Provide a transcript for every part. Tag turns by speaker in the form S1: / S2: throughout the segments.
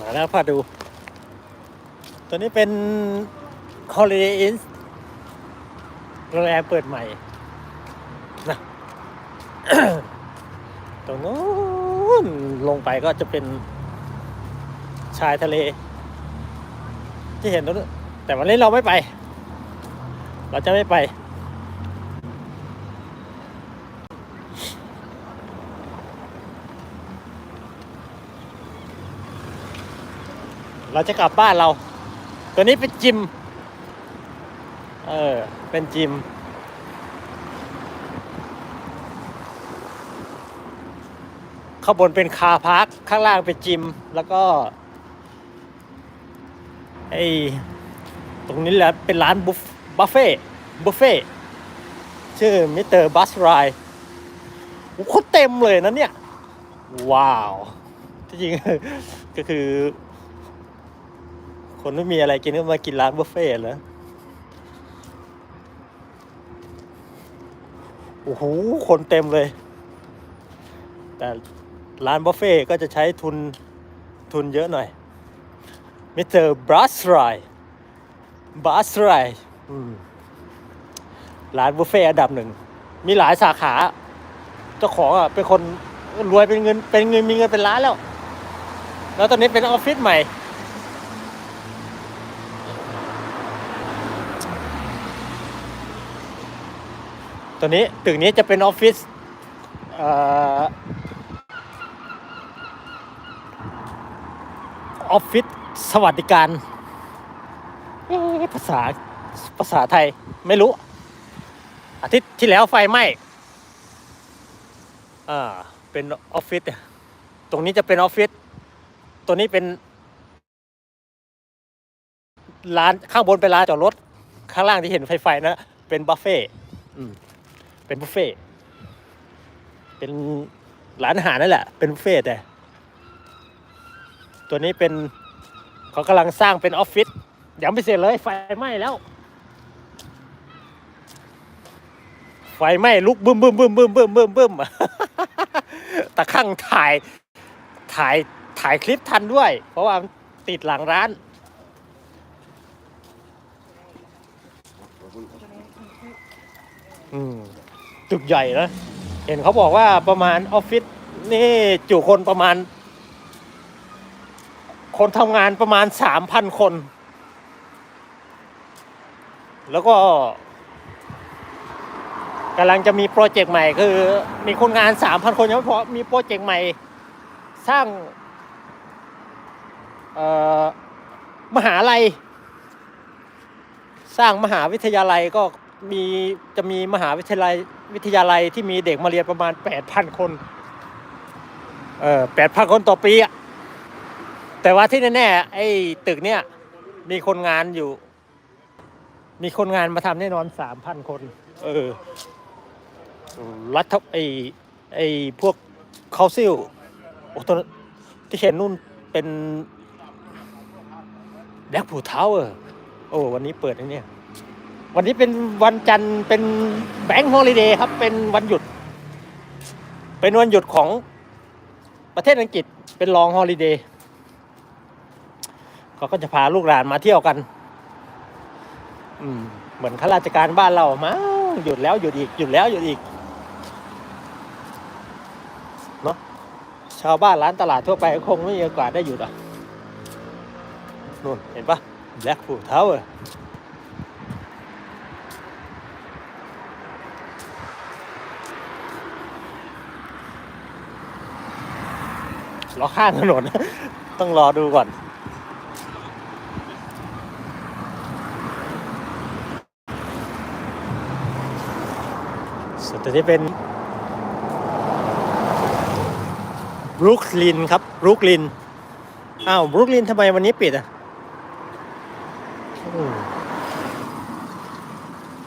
S1: มาแล้วพาดู ตัวนี้เป็น Holiday Inn โรงแรมเปิดใหม่นะตรงนู้นลงไปก็จะเป็นชายทะเล ที่เห็นตรงนู้นแต่วันนี้เราไม่ไป เราจะไม่ไป เราจะกลับบ้านเรา ตัวนี้เป็นจิม เออ เป็นจิม ข้างบนเป็นคาพาร์ค ข้างล่างเป็นจิม แล้วก็ไอตรงนี้แหละเป็นร้านบุฟบัฟเฟ่บุฟเฟ่ชื่อมิสเตอร์บัสไรโอ้โหโคตรเต็มเลยนะเนี่ย ว้าว ที่จริงก็คือ คนไม่มีอะไรกินก็มากินร้านบุฟเฟ่ต์แล้วโอ้โห คนเต็มเลย แต่ร้านบุฟเฟ่ก็จะใช้ทุน ทุนเยอะหน่อย มิสเตอร์บรัสไรบรัสไรร้านบุฟเฟ่อันดับหนึ่ง มีหลายสาขา เจ้าของอะ เป็นคนรวยเป็นเงิน เป็นเงินมีเงินเป็นล้านแล้ว แล้วตอนนี้เป็นออฟฟิศใหม่ ตัวนี้ตึกนี้จะเป็นออฟฟิศออฟฟิศสวัสดิการ ภาษาภาษาไทยไม่รู้ อาทิตย์ที่แล้วไฟไหม้อ่าเป็นออฟฟิศตรงนี้จะเป็นออฟฟิศตัวนี้เป็นร้านข้างบนเป็นร้านจอดรถ ข้างล่างที่เห็นไฟไฟนะ เป็นบัฟเฟ่ เป็นบุฟเฟ่เป็นร้านอาหารนั่นแหละ เป็นบุฟเฟ่แต่ ตัวนี้เป็นเขากำลังสร้างเป็นออฟฟิศยังไม่เสร็จเลย ไฟไหม้แล้ว ไฟไหม้ลุกบึ้มบึ้มบึ้มบึ้มบึ้มบึ้มบึ้มตะข้างถ่ายถ่ายถ่ายคลิปทันด้วย เพราะว่าติดหลังร้านอืม ตึกใหญ่นะ เห็นเขาบอกว่าประมาณออฟฟิศนี่จุคนประมาณ คนทำงานประมาณสามพันคน แล้วก็กำลังจะมีโปรเจกต์ใหม่คือมีคนงานสามพันคนยังไม่พอมีโปรเจกต์ใหม่ สร้างมหาลัย สร้างมหาวิทยาลัยก็มีจะมีมหาวิทยาลัย วิทยาลัยที่มีเด็กมาเรียนประมาณ 8,000 คน เออ8,000 คนต่อปีอะแต่ว่าที่แน่ๆไอ้ตึกเนี้ยมีคนงานอยู่ มีคนงานมาทำแน่นอน 3,000 คน เออ รัฐไอ้ไอ้พวกเคาซิลโอ้ตัวนั้นที่เห็นนู่นเป็นแบล็กพูทาวเวอร์โอ้วันนี้เปิดไอ้เนี่ย วันนี้เป็นวันจันทร์เป็นแบงค์ฮอลิเดย์ครับ เป็นวันหยุด เป็นวันหยุดของประเทศอังกฤษเป็นลองฮอลิเดย์เขาก็จะพาลูกหลานมาเที่ยวกัน อืม เหมือนข้าราชการบ้านเรามาหยุดแล้วหยุดอีกหยุดแล้วหยุดอีกเนาะชาวบ้านร้านตลาดทั่วไปก็คงไม่มีโอกาสได้หยุดอะนู่นเห็นปะแบล็กฟูทาวเวอร์ รอข้างถนน ต้องรอดูก่อน ส่วนตัวนี้เป็นบรุกลินครับบรุกลิน อ้าวบรุกลินทำไมวันนี้ปิดอะ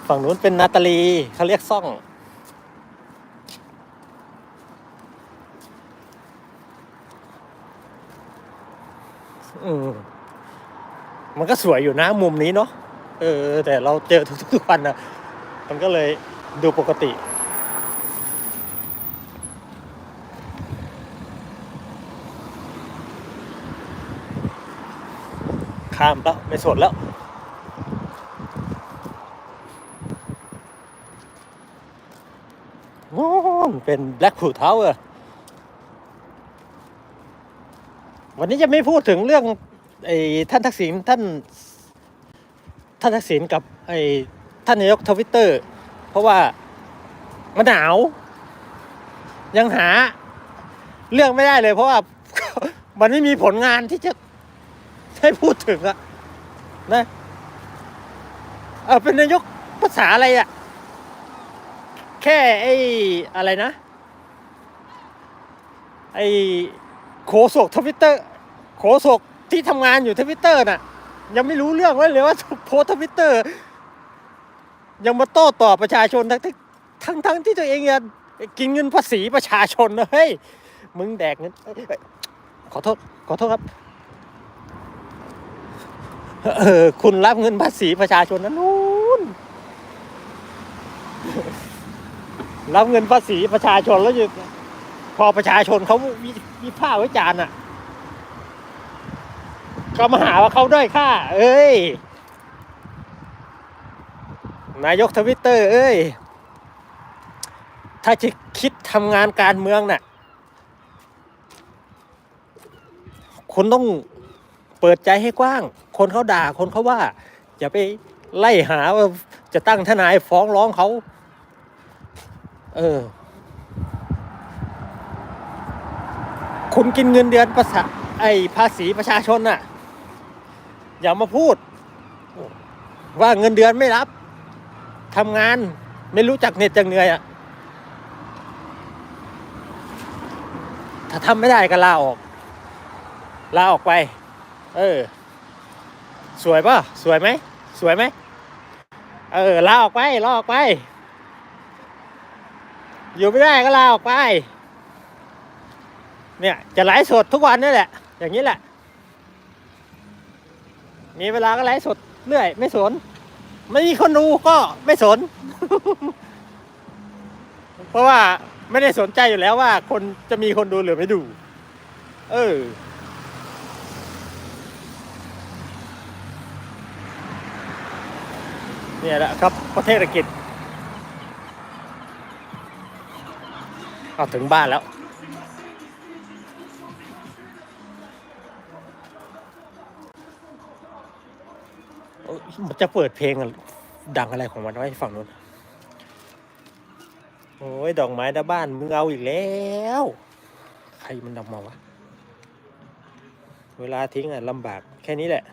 S1: ฝั่งนู้นเป็นนาตาลีเขาเรียกซ่อง อืมมันก็สวยอยู่นะมุมนี้เนาะเออ แต่เราเจอทุกๆวันนะมันก็เลยดูปกติข้ามแล้วไม่สนแล้ว เป็น Black Pool Tower วันนี้จะไม่พูดถึงเรื่องไอ้ท่านทักษิณท่านท่านทักษิณกับไอ้ท่านนายกทวิตเตอร์ เพราะว่ามันหนาว ยังหาเรื่องไม่ได้เลย เพราะว่า มันไม่มีผลงานที่จะให้พูดถึงอะนะเออเป็นนายกภาษาอะไรอะแค่ไอ้อะไรนะไอ้ โคศกทวิตเตอร์โคศกที่ทำงานอยู่ทวิตเตอร์น่ะ ยังไม่รู้เรื่องเลยว่าโพสทวิตเตอร์ ยังมาโต้ตอบประชาชนทั้งทั้งทั้งที่ตัวเองกินเงินภาษีประชาชนนะเฮ้ยมึงแดกเงินเอ้ยเอ้ยขอโทษขอโทษครับเออคุณรับเงินภาษีประชาชนนะนู้นรับเงินภาษีประชาชนแล้วอยู่ พอประชาชนเขาวิวิพากษ์วิจารณ์อะ ก็มาหาว่าเขาด้อยค่า เอ้ย นายกทวิตเตอร์ เอ้ย ถ้าจะคิดทำงานการเมืองน่ะ คุณต้องเปิดใจให้กว้าง คนเขาด่าคนเขาว่า อย่าไปไล่หาว่าจะตั้งทนายฟ้องร้องเขา เออ คุณกินเงินเดือนภาษาไอภาษีประชาชนน่ะ อย่ามาพูด ว่าเงินเดือนไม่รับทำงานไม่รู้จักเหน็ดจักเหนื่อยอะถ้าทำไม่ได้ก็ลาออก ลาออกไป เออ สวยป่ะ สวยไหม สวยไหม เออ ลาออกไป ลาออกไป อยู่ไม่ได้ก็ลาออกไป เนี่ยจะไลฟ์สดทุกวันนี่แหละ อย่างนี้แหละ มีเวลาก็ไลฟ์สดเรื่อย ไม่สน ไม่มีคนดูก็ไม่สน เพราะว่าไม่ได้สนใจอยู่แล้วว่า คนจะมีคนดูหรือไม่ดู เออเนี่ยแหละครับประเทศอังกฤษเอาถึงบ้านแล้ว มันจะเปิดเพลงดังอะไรของมันไว้ฝั่งนู้น โอ้ยดอกไม้ด้าบ้านมึงเอาอีกแล้ว ใครมันดอกมาวะ เวลาทิ้งอะลำบากแค่นี้แหละ